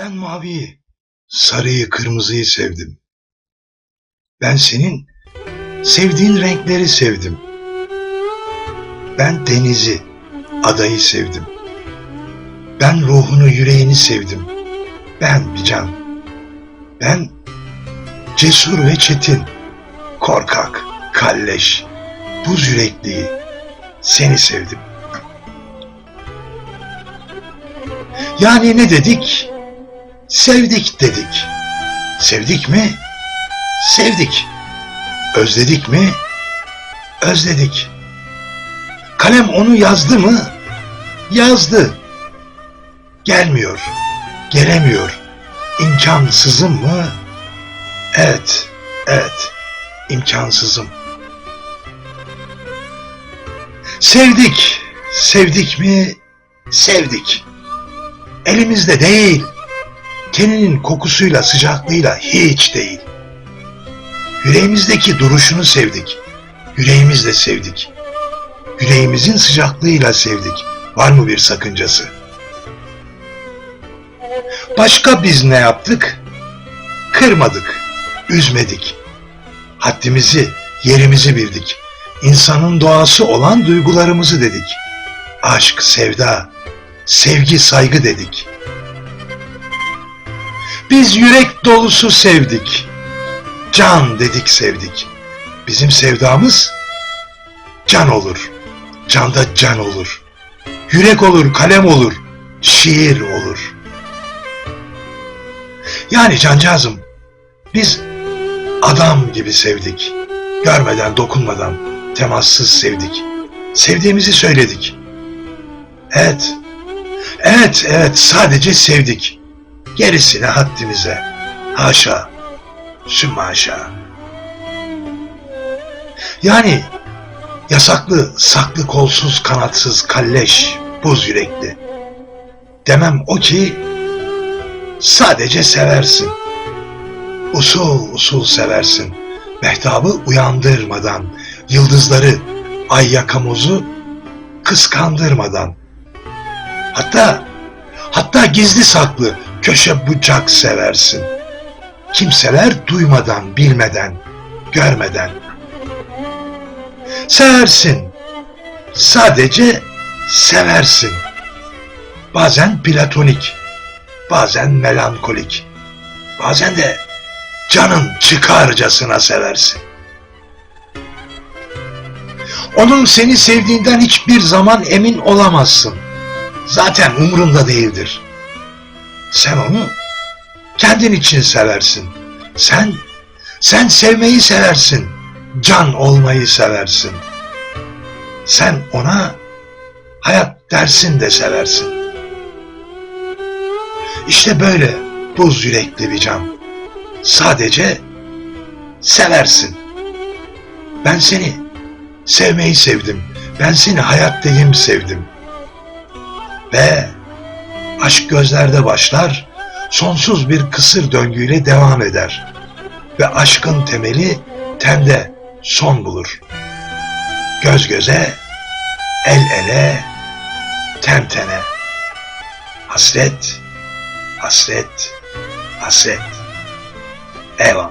Ben maviyi, sarıyı, kırmızıyı sevdim. Ben senin sevdiğin renkleri sevdim. Ben denizi, adayı sevdim. Ben ruhunu, yüreğini sevdim. Ben Bican. Ben cesur ve çetin, korkak, kalleş, buz yürekliyi, seni sevdim. Yani ne dedik? Sevdik dedik. Sevdik mi? Sevdik. Özledik mi? Özledik. Kalem onu yazdı mı? Yazdı. Gelmiyor. Gelemiyor. İmkansızım mı? Evet. Evet. İmkansızım. Sevdik. Sevdik mi? Sevdik. Elimizde değil. Teninin kokusuyla, sıcaklığıyla hiç değil. Yüreğimizdeki duruşunu sevdik. Yüreğimizle sevdik. Yüreğimizin sıcaklığıyla sevdik. Var mı bir sakıncası? Başka biz ne yaptık? Kırmadık, üzmedik. Haddimizi, yerimizi bildik. İnsanın doğası olan duygularımızı dedik. Aşk, sevda, sevgi, saygı dedik. Biz yürek dolusu sevdik. Can dedik sevdik. Bizim sevdamız can olur. Canda can olur. Yürek olur, kalem olur, şiir olur. Yani cancağızım, biz adam gibi sevdik. Görmeden, dokunmadan, temassız sevdik. Sevdiğimizi söyledik. Evet, evet, evet sadece sevdik. Gerisine haddimize. Haşa, haşa. Yani yasaklı, saklı, kolsuz, kanatsız, kalleş, buz yürekli. Demem o ki sadece seversin. Usul usul seversin. Mehtabı uyandırmadan, yıldızları, ay yakamozu kıskandırmadan. Hatta, hatta gizli saklı, köşe bucak seversin. Kimseler duymadan, bilmeden, görmeden. Seversin. Sadece seversin. Bazen platonik, bazen melankolik, bazen de canın çıkarcasına seversin. Onun seni sevdiğinden hiçbir zaman emin olamazsın. Zaten umrunda değildir. Sen onu kendin için seversin. Sen, sen sevmeyi seversin. Can olmayı seversin. Sen ona hayat dersin de seversin. İşte böyle buz yürekli bir can. Sadece seversin. Ben seni sevmeyi sevdim. Ben seni hayat deyim sevdim. Ve aşk gözlerde başlar, sonsuz bir kısır döngüyle devam eder. Ve aşkın temeli tende son bulur. Göz göze, el ele, ten tene. Hasret, hasret, hasret. Eyvallah.